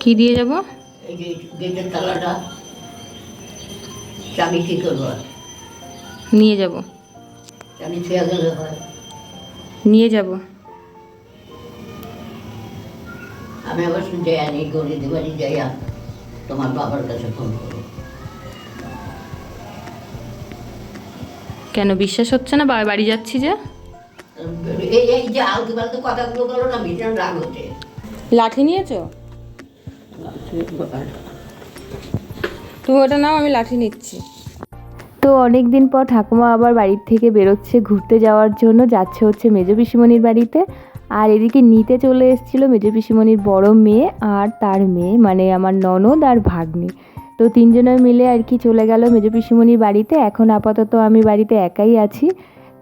কি দিয়ে যাব? গেটের তালাটা চাবি কী করব? নিয়ে যাব। চাবি ছুঁয়ে গেলে হয়। নিয়ে যাব। আমি আবার শুনতে আনি গরিব বাড়ি যাইয়া তোমার বাবার কাছে ফোন করব কেন বিশ্বাস হচ্ছে না? বাড়ি যাচ্ছি যে? এই এই যে আলতু ফালতু কথাগুলো বলো না ভীষণ রাগ হচ্ছে। লাঠি নিয়েছো? তুমি ওটা নাও, আমি লাঠি নিচ্ছি। তো অনেক দিন পর ঠাকুমা আবার বাড়ির থেকে বেরোচ্ছে ঘুরতে যাওয়ার জন্য, যাচ্ছে হচ্ছে মেজো পিসিমণির বাড়িতে। আর এদিকে নিতে চলে এসেছিল মেজো পিসিমণির বড় মেয়ে আর তার মেয়ে মানে আমার ননদ আর ভাগ্নি। তো তিনজনে মিলে আর কি চলে গেল মেজো পিসিমণির বাড়িতে। এখন আপাতত আমি বাড়িতে একাই আছি।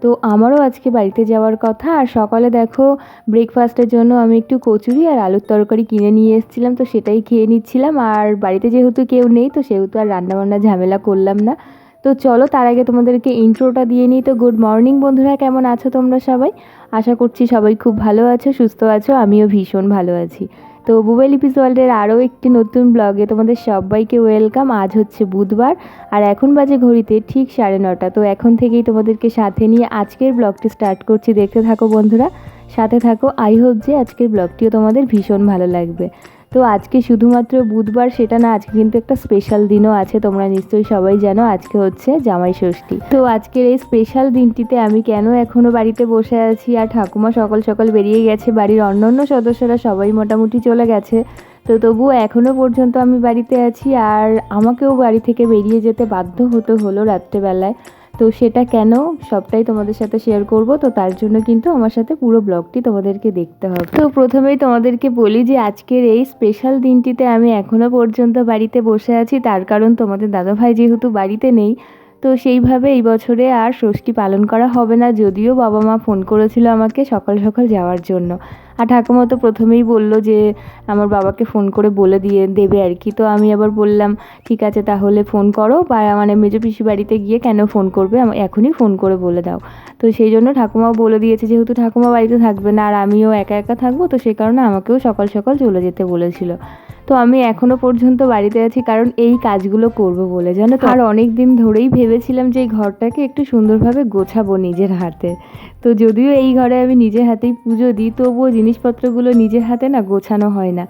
তো আমারও আজকে বাড়িতে যাওয়ার কথা। আর সকালে দেখো ব্রেকফাস্টের জন্য আমি একটু কচুরি আর আলুর তরকারি কিনে নিয়ে এসেছিলাম, তো সেটাই খেয়ে নিচ্ছিলাম। আর বাড়িতে যেহেতু কেউ নেই, তো সেহেতু আর রান্নাবান্না ঝামেলা করলাম না। তো চলো, তার আগে তোমাদেরকে ইন্ট্রোটা দিয়ে নিই। তো গুড মর্নিং বন্ধুরা, কেমন আছো তোমরা সবাই? আশা করছি সবাই খুব ভালো আছো, সুস্থ আছো, আমিও ভীষণ ভালো আছি। তো বুবাই লিপিস ওয়ার্ল্ডের আরও একটি নতুন ব্লগে তোমাদের সবাইকে ওয়েলকাম। আজ হচ্ছে বুধবার আর এখন বাজে ঘড়িতে ঠিক সাড়ে নটা। তো এখন থেকেই তোমাদেরকে সাথে নিয়ে আজকের ব্লগটি স্টার্ট করছি। দেখতে থাকো বন্ধুরা, সাথে থাকো। আই হোপ যে আজকের ব্লগটিও তোমাদের ভীষণ ভালো লাগবে। তো আজকে শুধুমাত্র বুধবার সেটা না, আজকে কিন্তু একটা স্পেশাল দিনও আছে, তোমরা নিশ্চয়ই সবাই জানো, আজকে হচ্ছে জামাই ষষ্ঠী। তো আজকের এই স্পেশাল দিনটিতে আমি কেন এখনও বাড়িতে বসে আছি আর ঠাকুমা সকাল সকাল বেরিয়ে গেছে, বাড়ির অন্যান্য সদস্যরা সবাই মোটামুটি চলে গেছে। তো তবুও এখনও পর্যন্ত আমি বাড়িতে আছি আর আমাকেও বাড়ি থেকে বেরিয়ে যেতে বাধ্য হতে হলো রাত্রেবেলায়। তো সেটা কেন? সবটাই তোমাদের সাথে শেয়ার করব। তো তার জন্য কিন্তু আমার সাথে পুরো ব্লগটি তোমাদেরকে দেখতে হবে। তো প্রথমেই তোমাদেরকে বলি যে আজকের এই স্পেশাল দিনটিতে আমি এখনও পর্যন্ত বাড়িতে বসে আছি। তার কারণ তোমাদের দাদাভাই যেহেতু বাড়িতে নেই, তো সেইভাবে এই বছরে আর ষষ্ঠী পালন করা হবে না। যদিও বাবা মা ফোন করেছিল আমাকে সকাল সকাল যাওয়ার জন্য। আর ঠাকুমা তো প্রথমেই বলল যে, আমার বাবাকে ফোন করে বলে দিয়ে দেবে আর কি। তো আমি আবার বললাম, ঠিক আছে, তাহলে ফোন করো। বা মানে মেজো পিসি বাড়িতে গিয়ে কেন ফোন করবে? এখনই ফোন করে বলে দাও। তো সেই জন্য ঠাকুমাও বলে দিয়েছে, যেহেতু ঠাকুমা বাড়িতে থাকবে না আর আমিও একা একা থাকব, তো সে কারণে আমাকেও সকাল সকাল চলে যেতে বলেছিল। তো আমি এখনও পর্যন্ত বাড়িতে আছি, কারণ এই কাজগুলো করব বলে, জানো তো? আর অনেক দিন ধরেই ভেবেছিলাম যে, এই ঘরটাকে একটু সুন্দরভাবে গোছাবো নিজের হাতে। তো যদিও এই ঘরে আমি নিজের হাতেই পুজো দিই, তবুও জিনিসপত্রগুলো নিজের হাতে না গোছানো হয় না।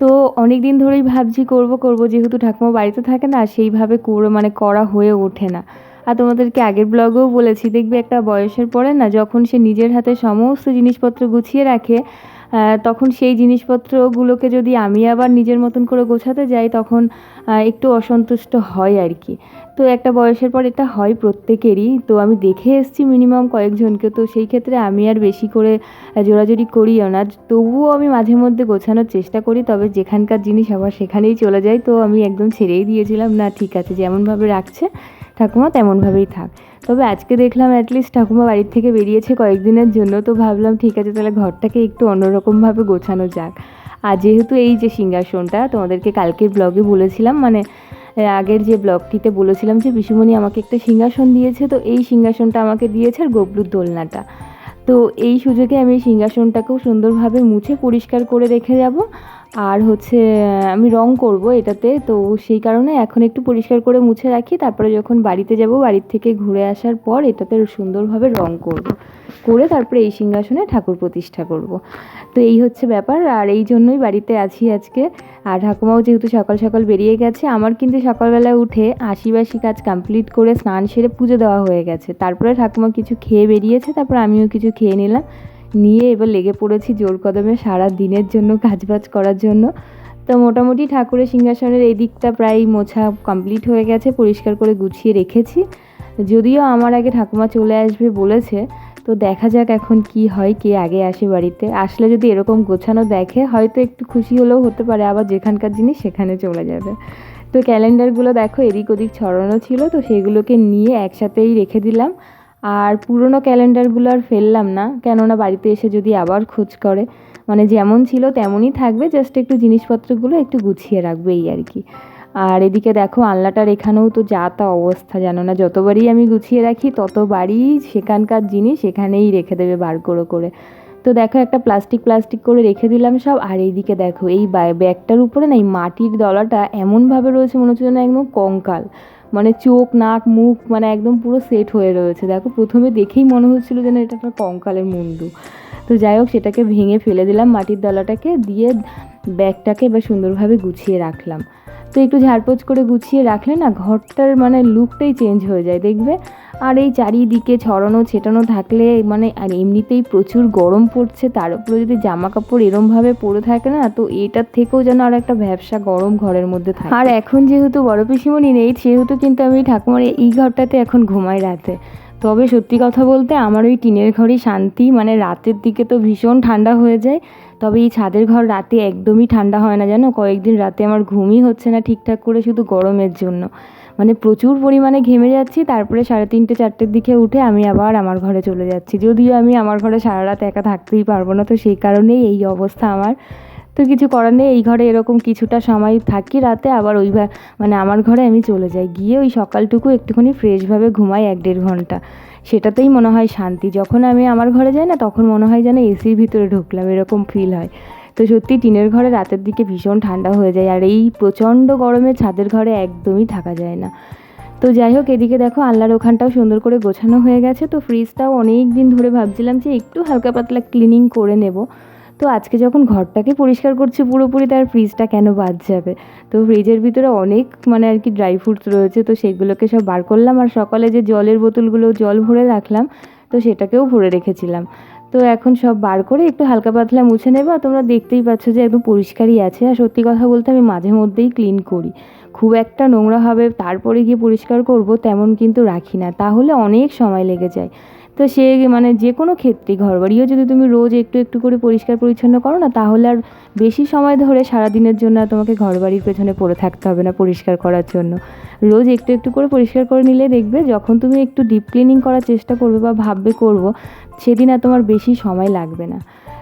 তো অনেক দিন ধরেই ভাবছি করব করব। যেহেতু ঠাকুমা বাড়িতে থাকে না সেইভাবে করে মানে করা হয়ে ওঠে না। আর তোমাদেরকে আগের ব্লগেও বলেছি, দেখবে একটা বয়সের পরে না, যখন সে নিজের হাতে সমস্ত জিনিসপত্র গুছিয়ে রাখে তখন সেই জিনিসপত্রগুলোকে যদি আমি আবার নিজের মতন করে গোছাতে যাই, তখন একটু অসন্তুষ্ট হয় আর কি। তো একটা বয়সের পর এটা হয় প্রত্যেকেরই। তো আমি দেখে এসেছি মিনিমাম কয়েকজনকে। তো সেই ক্ষেত্রে আমি আর বেশি করে জোরাজুরি করিও না। তবুও আমি মাঝে মধ্যে গোছানোর চেষ্টা করি, তবে যেখানকার জিনিস আবার সেখানেই চলে যায়। তো আমি একদম ছেড়েই দিয়েছিলাম, না, ঠিক আছে, যেমনভাবে রাখছে ঠাকুমা, তেমনভাবেই থাক। তবে আজকে দেখলাম অ্যাটলিস্ট ঠাকুমা বাড়ির থেকে বেরিয়েছে কয়েকদিনের জন্য, তো ভাবলাম ঠিক আছে, তাহলে ঘরটাকে একটু অন্যরকমভাবে গোছানো যাক। আর যেহেতু এই যে সিংহাসনটা, তোমাদেরকে কালকের ব্লগে বলেছিলাম মানে আগের যে ব্লগটিতে বলেছিলাম যে বিশুমণি আমাকে একটা সিংহাসন দিয়েছে, তো এই সিংহাসনটা আমাকে দিয়েছে আর গবলুর দোলনাটা। তো এই সুযোগে আমি সিংহাসনটাকেও সুন্দরভাবে মুছে পরিষ্কার করে রেখে যাব। আর হচ্ছে আমি রং করব এটাতে। তো সেই কারণে এখন একটু পরিষ্কার করে মুছে রাখি। তারপরে যখন বাড়িতে যাব, বাড়ির থেকে ঘুরে আসার পর এটাতে সুন্দরভাবে রং করব। করে তারপরে এই সিংহাসনে ঠাকুর প্রতিষ্ঠা করব। তো এই হচ্ছে ব্যাপার। আর এই জন্যই বাড়িতে আছি আজকে। আর ঠাকুমাও যেহেতু সকাল সকাল বেরিয়ে গেছে, আমার কিন্তু সকালবেলা উঠে আশিবাসি কাজ কমপ্লিট করে স্নান সেরে পুজো দেওয়া হয়ে গেছে। তারপরে ঠাকুমা কিছু খেয়ে বেরিয়েছে, তারপর আমিও কিছু খেয়ে নিলাম। নিয়ে এবার লেগে পড়েছি জোর কদমে সারা দিনের জন্য, কাজবাজ করার জন্য। তো মোটামুটি ঠাকুরের সিংহাসনের এই দিকটা প্রায় মোছা কমপ্লিট হয়ে গেছে, পরিষ্কার করে গুছিয়ে রেখেছি। যদিও আমার আগে ঠাকুমা চলে আসবে বলেছে, তো দেখা যাক এখন কি হয়, কে আগে আসে বাড়িতে। আসলে যদি এরকম গোছানো দেখে, হয়তো একটু খুশি হলেও হতে পারে, আবার যেখানকার জিনিস সেখানে চলে যাবে। তো ক্যালেন্ডারগুলো দেখো, এদিক ওদিক ছড়ানো ছিল, তো সেগুলোকে নিয়ে একসাথেই রেখে দিলাম। আর পুরনো ক্যালেন্ডারগুলো আর ফেললাম না, কেননা বাড়িতে এসে যদি আবার খোঁজ করে মানে যেমন ছিল তেমনই থাকবে জাস্ট একটু জিনিসপত্রগুলো একটু গুছিয়ে রাখবে এই আর কি। আর এদিকে দেখো আলনাটার এখানেও তো যা তা অবস্থা, জানো না? যতবারই আমি গুছিয়ে রাখি, ততবারই সেখানকার জিনিস সেখানেই রেখে দেবে বার করে করে। তো দেখো একটা প্লাস্টিক প্লাস্টিক করে রেখে দিলাম সব, আর এইদিকে দেখো এই ব্যাগটার উপরে না এই মাটির দলাটা এমনভাবে রয়েছে মনে হচ্ছে যেন একদম কঙ্কাল। মানে চোখ, নাক, মুখ মানে একদম পুরো সেট হয়ে রয়েছে। দেখো, প্রথমে দেখেই মনে হচ্ছিল যেন এটা একটা কঙ্কালের মুন্ডু। তো যাই হোক, সেটাকে ভেঙে ফেলে দিলাম মাটির দলাটাকে, দিয়ে ব্যাগটাকে এবার সুন্দরভাবে গুছিয়ে রাখলাম। তো একটু ঝাড়পোছ করে গুছিয়ে রাখলে না, ঘরটার মানে লুকটাই চেঞ্জ হয়ে যায়, দেখবে? আর এই চারিদিকে ছড়ানো ছেটানো থাকলে মানে আর এমনিতেই প্রচুর গরম পড়ছে, তার উপরে যদি জামা কাপড় এরমভাবে পরে থাকে না, তো এটার থেকেও যেন আর একটা ব্যবসা গরম ঘরের মধ্যে থাকে। আর এখন যেহেতু বড় পিসিমণি নেই, সেহেতু কিন্তু আমি ঠাকুমার এই ঘরটাতে এখন ঘুমাই রাতে। তবে সত্যি কথা বলতে আমার ওই টিনের ঘরই শান্তি মানে রাতের দিকে তো ভীষণ ঠান্ডা হয়ে যায়। তবে এই ছাদের ঘর রাতে একদমই ঠান্ডা হয় না, জানো? কয়েকদিন রাতে আমার ঘুমই হচ্ছে না ঠিকঠাক করে শুধু গরমের জন্য। মানে প্রচুর পরিমাণে ঘেমে যাচ্ছি, তারপরে সাড়ে তিনটে, চারটের দিকে উঠে আমি আবার আমার ঘরে চলে যাচ্ছি। যদিও আমি আমার ঘরে সারা রাত একা থাকতেই পারব না, তো সেই কারণেই এই অবস্থা আমার। তো কিছু করার নেই, এই ঘরে এরকম কিছুটা সময় থাকি রাতে, আবার ওই মানে আমার ঘরে আমি চলে যাই। গিয়ে ওই সকালটুকু একটুখানি ফ্রেশভাবে ঘুমাই এক দেড় ঘণ্টা। সেটাতেই মনে হয় শান্তি। যখন আমি আমার ঘরে যাই না, তখন মনে হয় যেন এসির ভিতরে ঢুকলাম, এরকম ফিল হয়। তো সত্যি টিনের ঘরে রাতের দিকে ভীষণ ঠান্ডা হয়ে যায়, আর এই প্রচণ্ড গরমে ছাদের ঘরে একদমই থাকা যায় না। তো যাই হোক, এদিকে দেখো আল্লাহর ওখানটাও সুন্দর করে গোছানো হয়ে গেছে, তো ফ্রিজটাও অনেক দিন ধরে ভাবছিলাম যে একটু হালকা পাতলা ক্লিনিং করে নেব। তো আজকে যখন ঘরটাকে পরিষ্কার করছি পুরোপুরি, তার ফ্রিজটা কেন বাদ যাবে? তো ফ্রিজের ভিতরে অনেক মানে আর কি ড্রাই ফ্রুটস রয়েছে, তো সেগুলোকে সব বার করলাম, আর সকালে যে জলের বোতলগুলো জল ভরে রাখলাম, তো সেটাকেও ভরে রেখেছিলাম। তো এখন সব বার করে একটু হালকা পাতলা মুছে নেব। আর তোমরা দেখতেই পাচ্ছ যে একদম পরিষ্কারই আছে। আর সত্যি কথা বলতে আমি মাঝে মধ্যেই ক্লিন করি। খুব একটা নোংরা হবে, তারপরে গিয়ে পরিষ্কার করব তেমন কিন্তু রাখি না। তাহলে অনেক সময় লেগে যায়। তো সে মানে যে কোনো ক্ষেত্রে, ঘরবাড়িও যদি তুমি রোজ একটু একটু করে পরিষ্কার পরিচ্ছন্ন করো না, তাহলে আর বেশি সময় ধরে সারা দিনের জন্য আর তোমাকে ঘরবাড়ির পেছনে পড়ে থাকতে হবে না পরিষ্কার করার জন্য। রোজ একটু একটু করে পরিষ্কার করে নিলে দেখবে যখন তুমি একটু ডিপ ক্লিনিং করার চেষ্টা করবে বা ভাববে করব, সেদিন আর তোমার বেশি সময় লাগবে না।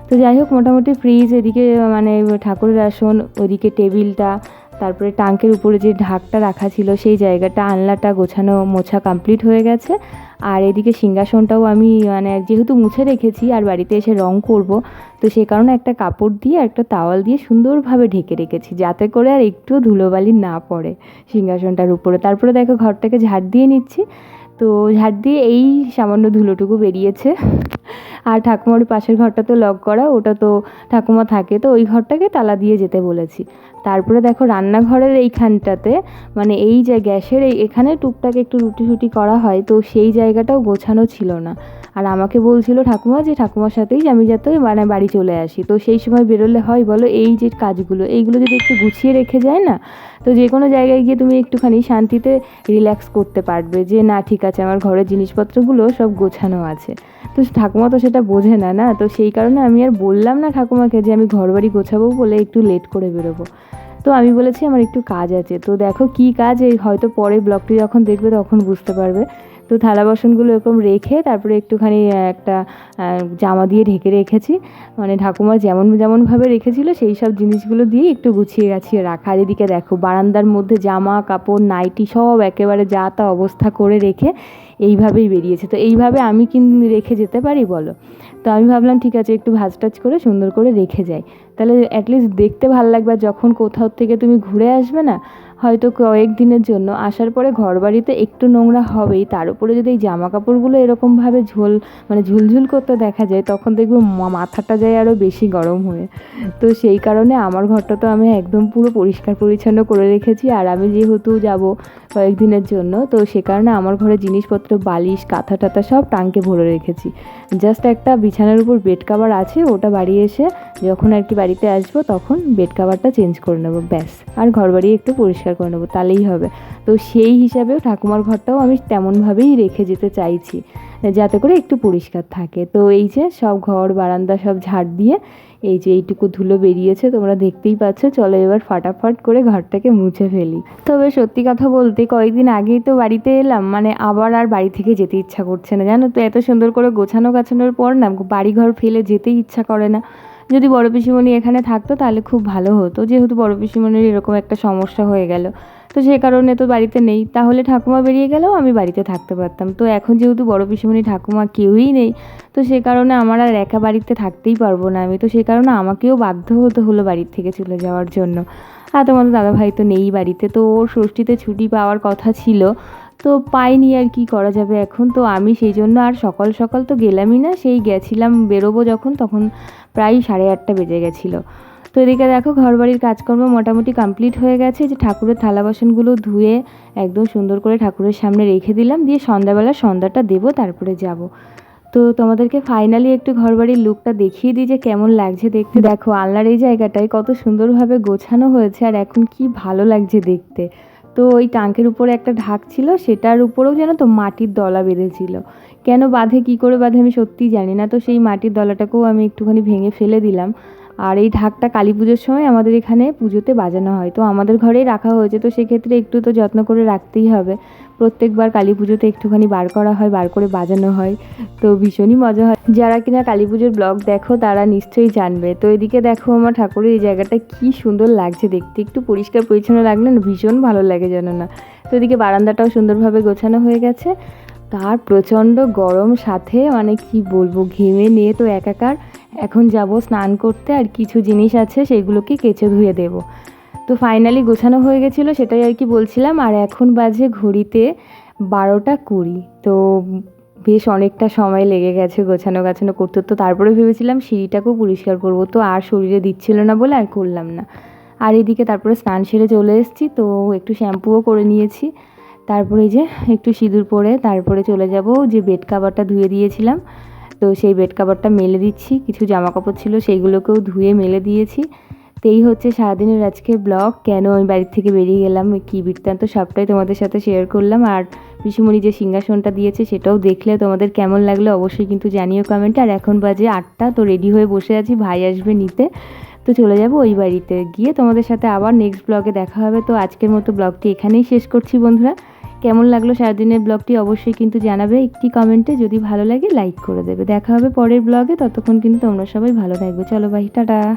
তো যাই হোক, মোটামুটি ফ্রিজ এদিকে মানে ঠাকুরের আসন ওইদিকে টেবিলটা তারপরে টাঙ্কের উপরে যে ঢাকটা রাখা ছিল, সেই জায়গাটা আনলাটা গোছানো মোছা কমপ্লিট হয়ে গেছে। আর এদিকে সিংহাসনটাও আমি মানে যেহেতু মুছে রেখেছি আর বাড়িতে এসে রং করব, তো সেই কারণে একটা কাপড় দিয়ে, একটা তাওয়াল দিয়ে সুন্দরভাবে ঢেকে রেখেছি, যাতে করে আর একটু ধুলোবালি না পড়ে সিংহাসনটার উপরে। তারপরে দেখো ঘরটাকে ঝাড় দিয়ে নিচ্ছি। তো ঝাড় দিয়ে এই সামান্য ধুলোটুকু বেরিয়েছে। আর ঠাকুমার পাশের ঘরটা তো লক করা, ওটা তো ঠাকুমা থাকে, তো ওই ঘরটাকে তালা দিয়ে যেতে বলেছি। তারপরে দেখো রান্নাঘরের এইখানটাতে মানে এই যে গ্যাসের এই, এখানে টুকটাক একটু রুটি ফুটি করা হয়, তো সেই জায়গাটাও গোছানো ছিল না। আর আমাকে বলছিল ঠাকুমা যে ঠাকুমার সাথেই আমি যাতে মানে বাড়ি চলে আসি। তো সেই সময় বেরোলে হয় বলো এই যে কাজগুলো, এইগুলো যদি একটু গুছিয়ে রেখে যায় না, তো যে কোনো জায়গায় গিয়ে তুমি একটুখানি শান্তিতে রিল্যাক্স করতে পারবে যে না, ঠিক আছে, আমার ঘরের জিনিসপত্রগুলো সব গোছানো আছে। তো ঠাকুমা তো সেটা বোঝে না না? তো সেই কারণে আমি আর বললাম না ঠাকুমাকে যে আমি ঘর বাড়ি গোছাবো বলে একটু লেট করে বেরোবো। তো আমি বলেছি আমার একটু কাজ আছে। তো দেখো কি কাজ, এই হয়তো পরে ব্লগটি যখন দেখবে তখন বুঝতে পারবে। তো থালা বাসনগুলো এরকম রেখে তারপরে একটুখানি একটা জামা দিয়ে ঢেকে রেখেছি। মানে ঠাকুমা যেমন, যেমনভাবে রেখেছিল সেই সব জিনিসগুলো দিয়ে একটু গুছিয়ে গাছিয়ে রাখা। আর এদিকে দেখো, বারান্দার মধ্যে জামা, কাপড়, নাইটি সব একেবারে যা তা অবস্থা করে রেখে এইভাবেই বেরিয়েছে। তো এইভাবে আমি কি রেখে যেতে পারি বলো? তো আমি ভাবলাম, ঠিক আছে, একটু ভাজ টাজ করে সুন্দর করে রেখে যাই। তাহলে অ্যাটলিস্ট দেখতে ভালো লাগবে। যখন কোথাও থেকে তুমি ঘুরে আসবে না হয়তো কয়েক দিনের জন্য। আসার পরে ঘর বাড়িতে একটু নোংরা হবেই। তার উপরে যদি এই জামা কাপড়গুলো এরকমভাবে ঝোল মানে ঝুলঝুল করতে দেখা যায়, তখন দেখব মাথাটা যায় আরও বেশি গরম হয়ে। তো সেই কারণে আমার ঘরটা তো আমি একদম পুরো পরিষ্কার পরিচ্ছন্ন করে রেখেছি। আর আমি যেহেতু যাব কয়েকদিনের জন্য, তো সে কারণে আমার ঘরে জিনিসপত্র, বালিশ, কাঁথা টাথা সব টাঙ্কে ভরে রেখেছি। জাস্ট একটা বিছানার উপর বেড কাভার আছে, ওটা বাড়ি এসে যখন আর কি বাড়িতে আসব, তখন বেড কাভারটা চেঞ্জ করে নেব, ব্যাস। আর ঘর বাড়ি একটু পরিষ্কার করে নেব, তাহলেই হবে। তো সেই হিসাবেও ঠাকুমার ঘরটাও আমি তেমনভাবেই রেখে যেতে চাইছি, যাতে করে একটু পরিষ্কার থাকে। তো এই যে সব ঘর, বারান্দা সব ঝাড় দিয়ে, এই যে এইটুকু ধুলো বেরিয়েছে, তোমরা দেখতেই পাচ্ছ, চলো এবার ফাটাফাট করে ঘরটাকে মুছে ফেলি। তবে সত্যি কথা বলতে কয়েকদিন আগেই তো বাড়িতে এলাম মানে আবার আর বাড়ি থেকে যেতে ইচ্ছা করছে না, জানো তো? এত সুন্দর করে গোছানো গাছানোর পর না বাড়ি ঘর ফেলে যেতেই ইচ্ছা করে না। যদি বড় পিসিমণি এখানে থাকতো, তাহলে খুব ভালো হতো। যেহেতু বড় পিসিমণির এরকম একটা সমস্যা হয়ে গেল। তো সে কারণে তো বাড়িতে নেই। তাহলে ঠাকুমা বেরিয়ে গেলেও আমি বাড়িতে থাকতে পারতাম। তো এখন যেহেতু বড় পিসিমণি ঠাকুমা কেউই নেই, তো সে কারণে আমার আর একা বাড়িতে থাকতেই পারব না আমি। তো সে কারণে আমাকেও বাধ্য হতে হলো বাড়ির থেকে চলে যাওয়ার জন্য। আর তোমাদের দাদাভাই তো নেই বাড়িতে। তো ওর ষষ্ঠীতে ছুটি পাওয়ার কথা ছিল। তো পাইনি আর কি করা যাবে এখন। তো আমি সেই জন্য আর সকাল সকাল তো গেলামই না, সেই গেছিলাম বেরোবো যখন, তখন প্রায় সাড়ে আটটা বেজে গেছিল। তো এদিকে দেখো ঘরবাড়ির কাজকর্ম মোটামুটি কমপ্লিট হয়ে গেছে, যে ঠাকুরের থালা বাসনগুলো ধুয়ে একদম সুন্দর করে ঠাকুরের সামনে রেখে দিলাম, দিয়ে সন্ধ্যাবেলা সন্ধ্যাটা দেবো, তারপরে যাব। তো তোমাদেরকে ফাইনালি একটু ঘরবাড়ির লুকটা দেখিয়ে দিই, যে কেমন লাগছে দেখতে। দেখো আলনার এই জায়গাটায় কত সুন্দরভাবে গোছানো হয়েছে, আর এখন কি ভালো লাগছে দেখতে। তো ওই টাঙ্কের উপরে একটা ঢাক ছিল, সেটার উপরেও যেন তো মাটির দলা বেঁধেছিল। কেন বাঁধে, কি করে বাঁধে আমি সত্যিই জানি না, তো সেই মাটির দলাটাকেও আমি একটুখানি ভেঙে ফেলে দিলাম। আর এই ঢাকটা কালী পুজোর সময় আমাদের এখানে পুজোতে বাজানো হয়। তো আমাদের ঘরেই রাখা হয়েছে, তো সেক্ষেত্রে একটু তো যত্ন করে রাখতেই হবে। প্রত্যেকবার কালী পুজোতে একটুখানি বার করা হয়, বার করে বাজানো হয়, তো ভীষণই মজা হয়। যারা কিনা কালী পুজোর ব্লগ দেখো, তারা নিশ্চয়ই জানবে। তো এদিকে দেখো আমার ঠাকুরের এই জায়গাটা কি সুন্দর লাগছে দেখতে, একটু পরিষ্কার পরিচ্ছন্ন লাগলে না ভীষণ ভালো লাগে যেন না। তো এদিকে বারান্দাটাও সুন্দরভাবে গোছানো হয়ে গেছে। তার প্রচণ্ড গরম সাথে মানে কি বলব, ঘেমে নিয়ে তো একাকার এখন যাব স্নান করতে আর কিছু জিনিস আছে সেগুলোকে কেচে ধুয়ে দেব। তো ফাইনালি গোছানো হয়ে গেছিল সেটাই আর কি বলছিলাম। আর এখন বাজে ঘড়িতে বারোটা কুড়ি। তো বেশ অনেকটা সময় লেগে গেছে গোছানো গাছানো করতে। তো তারপরে ভেবেছিলাম সিঁড়িটাকেও পরিষ্কার করব। তো আর শরীরে দিচ্ছিল না বলে আর করলাম না। আর এদিকে তারপরে স্নান সেরে চলে এসেছি। তো একটু শ্যাম্পুও করে নিয়েছি। তারপরে যে একটু সিঁদুর পরে তারপরে চলে যাব যে বেড কাভারটা ধুয়ে দিয়েছিলাম। তো সেই বেড কাভারটা মেলে দিচ্ছি। কিছু জামা কাপড় ছিল, সেইগুলোকেও ধুয়ে মেলে দিয়েছি। তো এই হচ্ছে সারাদিনের আজকে ব্লগ কেন আমি বাড়ির থেকে বেরিয়ে গেলাম? কী বৃত্তান্ত সবটাই তোমাদের সাথে শেয়ার করলাম। আর পিসুমণি যে সিংহাসনটা দিয়েছে, সেটাও দেখলে তোমাদের কেমন লাগল অবশ্যই কিন্তু জানিও কমেন্টে আর এখন বাজে আটটা, তো রেডি হয়ে বসে আছি, ভাই আসবে নিতে। তো চলে যাব ওই বাড়িতে গিয়ে তোমাদের সাথে আবার নেক্সট ব্লগে দেখা হবে। তো আজকের মতো ব্লগটি এখানেই শেষ করছি বন্ধুরা। কেমন লাগল সারাদিনের ব্লগটি অবশ্যই কিন্তু জানাবে। একটি কমেন্টে যদি ভালো লাগে লাইক করে দেবে। দেখা হবে পরের ব্লগে। ততক্ষণ কিন্তু তোমরা সবাই ভালো থাকবে। চলো ভাই টাটা।